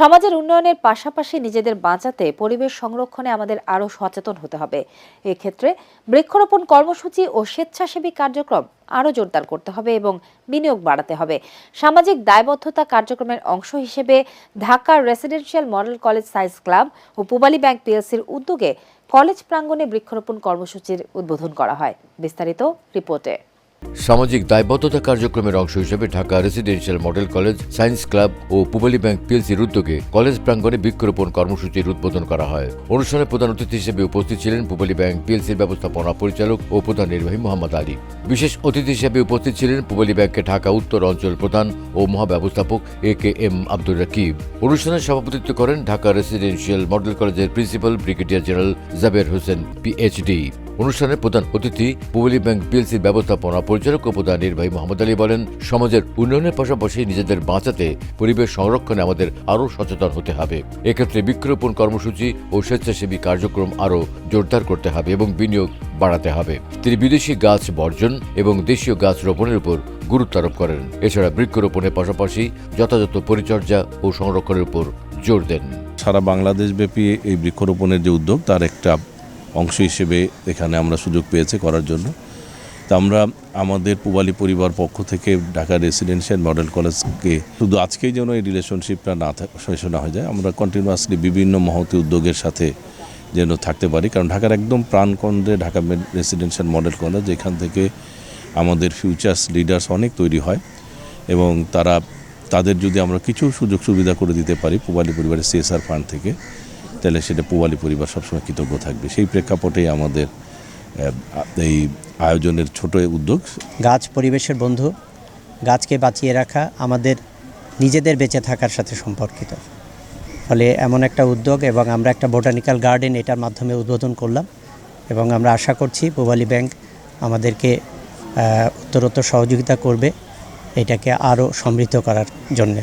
সমাজের উন্নয়নের পাশাপাশি নিজেদের বাঁচাতে পরিবেশ সংরক্ষণে আমাদের আরও সচেতন হতে হবে। এক্ষেত্রে বৃক্ষরোপণ কর্মসূচি ও স্বেচ্ছাসেবী কার্যক্রম আরও জোরদার করতে হবে এবং বিনিয়োগ বাড়াতে হবে। সামাজিক দায়বদ্ধতা কার্যক্রমের অংশ হিসেবে ঢাকার residential model college science club ও পূবালী ব্যাংক পিএলসির উদ্যোগে কলেজ প্রাঙ্গণে বৃক্ষরোপণ কর্মসূচির উদ্বোধন করা হয়। বিস্তারিত রিপোর্টে। সামাজিক দায়বদ্ধতা কার্যক্রমের অংশ হিসেবে Dhaka residential model college, science club ও পুবালী ব্যাংক পিএলসির উদ্যোগে কলেজ প্রাঙ্গণে বৃক্ষরোপণ কর্মসূচির উদ্বোধন করা হয়। অনুষ্ঠানে প্রধান অতিথি হিসেবে উপস্থিত ছিলেন পুবালী ব্যাংক পিএলসির ব্যবস্থাপনা পরিচালক ও প্রধান নির্বাহী মোহাম্মদ আলী। বিশেষ অতিথি হিসেবে উপস্থিত ছিলেন পুবালী ব্যাংকের ঢাকা উত্তর অঞ্চল প্রধান ও মহাব্যবস্থাপক A K M Abdur Rakib. অনুষ্ঠানে সভাপতিত্ব করেন ঢাকা রেসিডেন্সিয়াল মডেল কলেজের principal brigadier general Jaber Hossain, PhD. অনুষ্ঠানে প্রধান অতিথি পুবলি ব্যাংক পিএলসির ব্যবস্থাপনা পরিচালক ও প্রধান নির্বাহী মোহাম্মদ আলী বলেন, সমাজের উন্নয়নের পাশাপাশি নিজেদের বাঁচাতে পরিবেশ সংরক্ষণে আমাদের আরও সচেতন হতে হবে। এক্ষেত্রে বৃক্ষরোপণ কর্মসূচি ও স্বেচ্ছাসেবী কার্যক্রম আরও জোরদার করতে হবে এবং বিনিয়োগ বাড়াতে হবে। তিনি বিদেশি গাছ বর্জন এবং দেশীয় গাছ রোপণের উপর গুরুত্ব আরোপ করেন। এছাড়া বৃক্ষরোপণের পাশাপাশি যথাযথ পরিচর্যা ও সংরক্ষণের উপর জোর দেন। সারা বাংলাদেশ ব্যাপী এই বৃক্ষরোপণের যে উদ্যোগ, তার একটা অংশ হিসেবে এখানে আমরা সুযোগ পেয়েছে করার জন্য। তা আমরা আমাদের পুবালি পরিবার পক্ষ থেকে ঢাকা রেসিডেন্সিয়াল মডেল কলেজকে শুধু আজকেই যেন এই রিলেশনশিপটা না শেষ না হয়ে যায়, আমরা কন্টিনিউয়াসলি বিভিন্ন মহতি উদ্যোগের সাথে যেন থাকতে পারি। কারণ ঢাকার একদম প্রাণকেন্দ্রে ঢাকা রেসিডেন্সিয়াল মডেল কলেজ, এখান থেকে আমাদের ফিউচার্স লিডার্স অনেক তৈরি হয় এবং তারা, তাদের যদি আমরা কিছু সুযোগ সুবিধা করে দিতে পারি পুবালি পরিবারের সিএসআর ফান্ড থেকে তাহলে সেটা পুবালি পরিবার সবসময় কৃতজ্ঞ থাকবে। সেই প্রেক্ষাপটেই আমাদের এই আয়োজনের ছোট উদ্যোগ। গাছ পরিবেশের বন্ধু, গাছকে বাঁচিয়ে রাখা, আমাদের নিজেদের বেঁচে থাকার সাথে সম্পর্কিত। ফলে এমন একটা উদ্যোগ এবং আমরা একটা বোটানিক্যাল গার্ডেন এটার মাধ্যমে উদ্বোধন করলাম এবং আমরা আশা করছি পূবালী ব্যাংক আমাদেরকে উত্তরোত্তর সহযোগিতা করবে, এটাকে আরও সমৃদ্ধ করার জন্যে।